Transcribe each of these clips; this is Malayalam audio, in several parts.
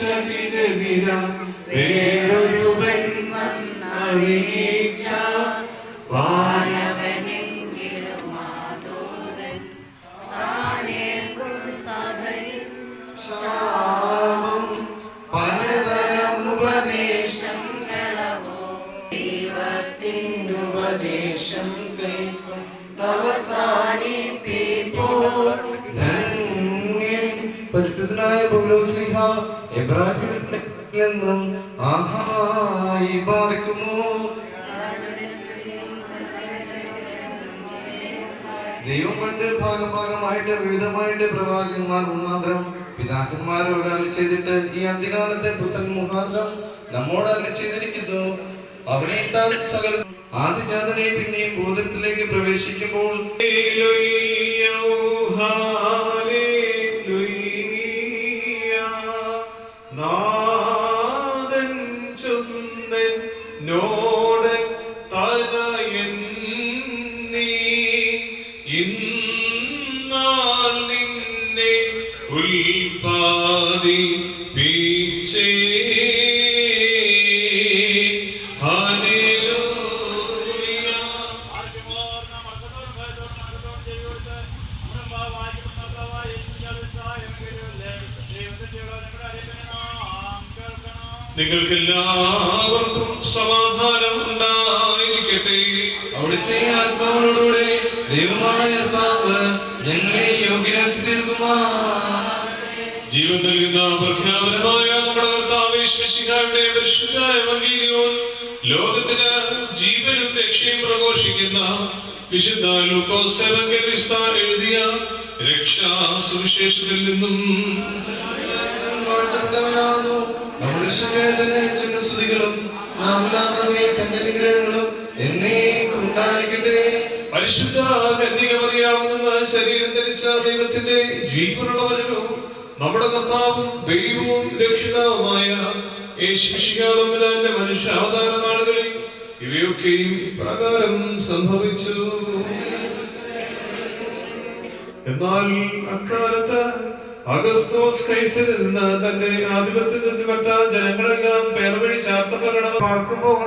servirá, pero പരിശുദ്ധനായ പൗലോസ്ലിഹ നിന്നും ആഹായി പാർക്കുമോ ദൈവം പണ്ട് ഭാഗഭാഗമായിട്ട് വിവിധമായിട്ട് പ്രവാചകന്മാർ മുഖാന്തരം പിതാക്കന്മാരോട് അരളി ചെയ്തിട്ട് ഈ അന്ത്യകാലത്തെ പുത്രൻ മുഖാന്തരം നമ്മോട് അരളി ചെയ്തിരിക്കുന്നു. അവനെ താൻ സകല ആദിജാതനെ പിന്നെയും ഭൂതത്തിലേക്ക് പ്രവേശിക്കുമ്പോൾ നിന്നെ ഉൽപാദി പീച്ചേ നിങ്ങൾക്ക് എല്ലാവർക്കും സമാധാനം ഉണ്ടായിരിക്കട്ടെ. അവിടുത്തെ ആത്മാവിനോടുകൂടെ ദൈവമായ കർത്താവ് പരിശുദ്ധായ എവങ്കേലിയോൻ ലോകത്തിന് ജീവനും രക്ഷയും പ്രഘോഷിക്കുന്ന വിശുദ്ധ ലൂക്കോസ് എഴുതിയ രക്ഷാ സുവിശേഷത്തിൽ നിന്നും സ്തുതികളും നാം എല്ലാവരുടെയും തന്റെ അനുഗ്രഹങ്ങളും എന്നേക്കും ഉണ്ടായിരിക്കട്ടെ. ശരീരം ധരിച്ച ദൈവത്തിന്റെ ജീവനുള്ള വചനവും നമ്മുടെ കർത്താവും ദൈവവും രക്ഷിതാവുമായ യേശുശികാതമ്പരാന്റെ മനുഷ്യാവതാര നാളുകളിൽ ഇവയൊക്കെയും പ്രകാരം സംഭവിച്ചു. എന്നാൽ അക്കാലത്ത് അഗസ്തോസ് കൈസരിൽ നിന്ന് തന്റെ ആധിപത്യത്തിൽപ്പെട്ട ജനങ്ങളെല്ലാം പേർവഴി വഴി ചാർത്തപ്പെടണം പാർക്കുമ്പോൾ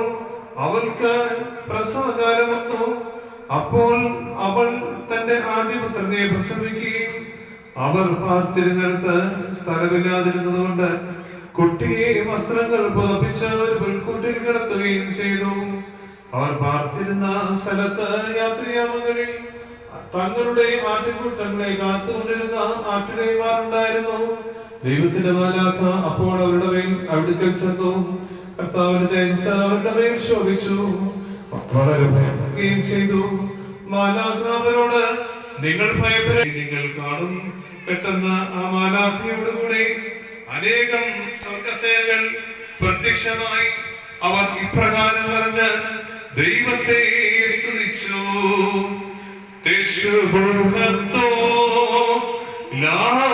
അവൾക്ക് പ്രസവകാലം വന്നു അപ്പോൾ അവൾ തന്റെ ആദ്യപുത്രനെ പ്രസവിക്കുകയും അവർ പാർത്തിരുന്നിടത്ത് സ്ഥലമില്ലാതിരുന്നതുകൊണ്ട് കുട്ടിയെ വസ്ത്രങ്ങൾ പുതപ്പിച്ച് ഒരു പുൽക്കൂട്ടിൽ കിടത്തുകയും ചെയ്തു. അവർ പാർത്തിരുന്ന സ്ഥലത്ത് യാത്രയാമകരിൽ തങ്ങളുടെ ആട്ടിൻകൂട്ടങ്ങളെ കാത്തുകൊണ്ടിരുന്ന ആട്ടിടയന്മാരുണ്ടായിരുന്നു. ദൈവത്തിന്റെ മാലാഖ അപ്പോൾ അവരുടെ മേൽ അടുക്കൽ ചെന്നു. കർത്താവിന്റെ അവരുടെ മേൽ ശോഭിച്ചു. വളരെ ഭയപ്പെടുകയും ചെയ്തു. മാലാഖ അവരോട് നിങ്ങൾ ഭയപ്പെടുക നിങ്ങൾ കാണും. പെട്ടെന്ന് ആ മാലാഖയോട് കൂടെ അനേകം സ്വർഗസേനകൾ പ്രത്യക്ഷമായി അവർ ഇപ്രകാരം പറഞ്ഞ് ദൈവത്തെ സ്തുതിച്ചു. തെശുഭുഹത്തോ ലാലോ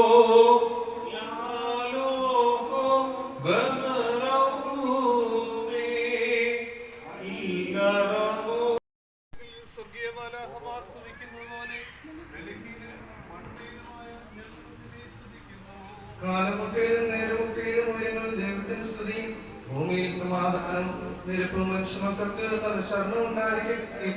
നിരപ്പും മനുഷ്യമക്കൾക്ക് ശരണം ഉണ്ടായിരിക്കട്ടെ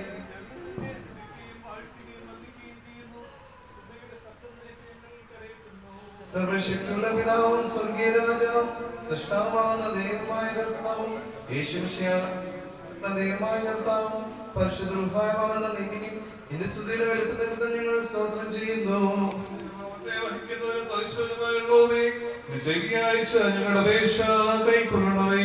സർവശക്തിയുള്ള പിതാവും സ്വർഗീയ രാജാവും സൃഷ്ടാവാകുന്ന ദൈവമായ കർത്താവും യേശുമിശിയാകുന്ന ദൈവമായ കർത്താവും പരിശുദ്ധമായ നീ എന്റെ സ്തുതിയുടെ വെളുപ്പത്തിൽ ഞങ്ങൾ സ്തോത്രം ചെയ്യുന്നു. ഞങ്ങളുടെ അപേക്ഷ കൈക്കൊള്ളണമേ.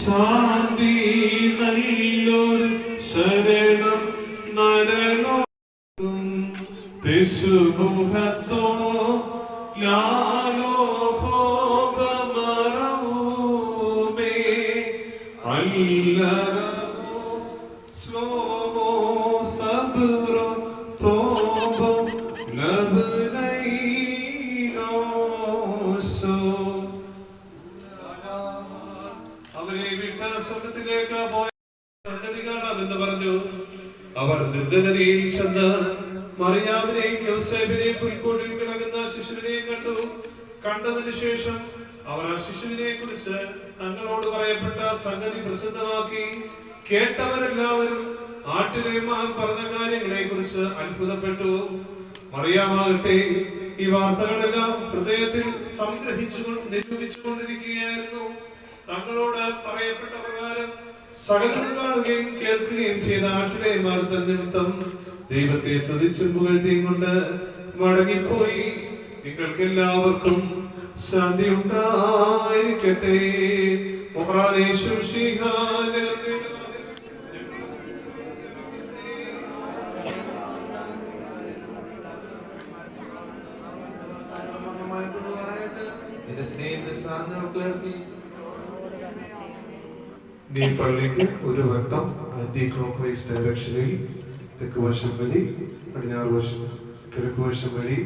ശാന്തി നല്ലൊരു ശരണം നരനോ തിസുമുഖത്തോ ലാലോ ഭോഗമറവുമേ അല്ലറവോ സ്ലോമോ സബ്രോ തോബോ ലബ്നൈനോസോ അവരെ സ്വർഗത്തിലേക്ക് പോയ സംഗതി പറഞ്ഞു അവർ ദുരിതഗതിയിൽ ചെന്ന് മറിയാവിനെയും യോസേഫിനെയും പുൽക്കൂട്ടിൽ കിടക്കുന്ന ശിശുവിനെയും കണ്ടു. കണ്ടതിന് ശേഷം അവർ ആ ശിശുവിനെ കുറിച്ച് തങ്ങളോട് പറയപ്പെട്ട സംഗതി പ്രസിദ്ധമാക്കി. കേട്ടവരെല്ലാവരും ആട്ടിലെ പറഞ്ഞ കാര്യങ്ങളെ കുറിച്ച് അത്ഭുതപ്പെട്ടു. മറിയാമാകട്ടെ ഈ വാർത്തകളെല്ലാം ഹൃദയത്തിൽ സംഗ്രഹിച്ചു നിരൂപിച്ചുകൊണ്ടിരിക്കുകയായിരുന്നു. തങ്ങളോട് പറയപ്പെട്ട പ്രകാരം സകലം കേൾക്കുകയും ചെയ്ത ആട്ടിടയന്മാർ നിമിത്തം ദൈവത്തെ സതിച്ചു പുകഴ്ത്തിയും കൊണ്ട് മടങ്ങിപ്പോയി. നിങ്ങൾക്ക് എല്ലാവർക്കും ശാന്തി ഉണ്ടായിരിക്കട്ടെ സ്നേഹത്തെ സാധനം ഈ പള്ളിക്ക് ഒരു വട്ടം ആന്റി ക്ലോക്ക് വൈസ് ഡയറക്ഷനിൽ തെക്ക് വശം വഴി പടിഞ്ഞാറ് വശം കിഴക്ക് വശം വഴി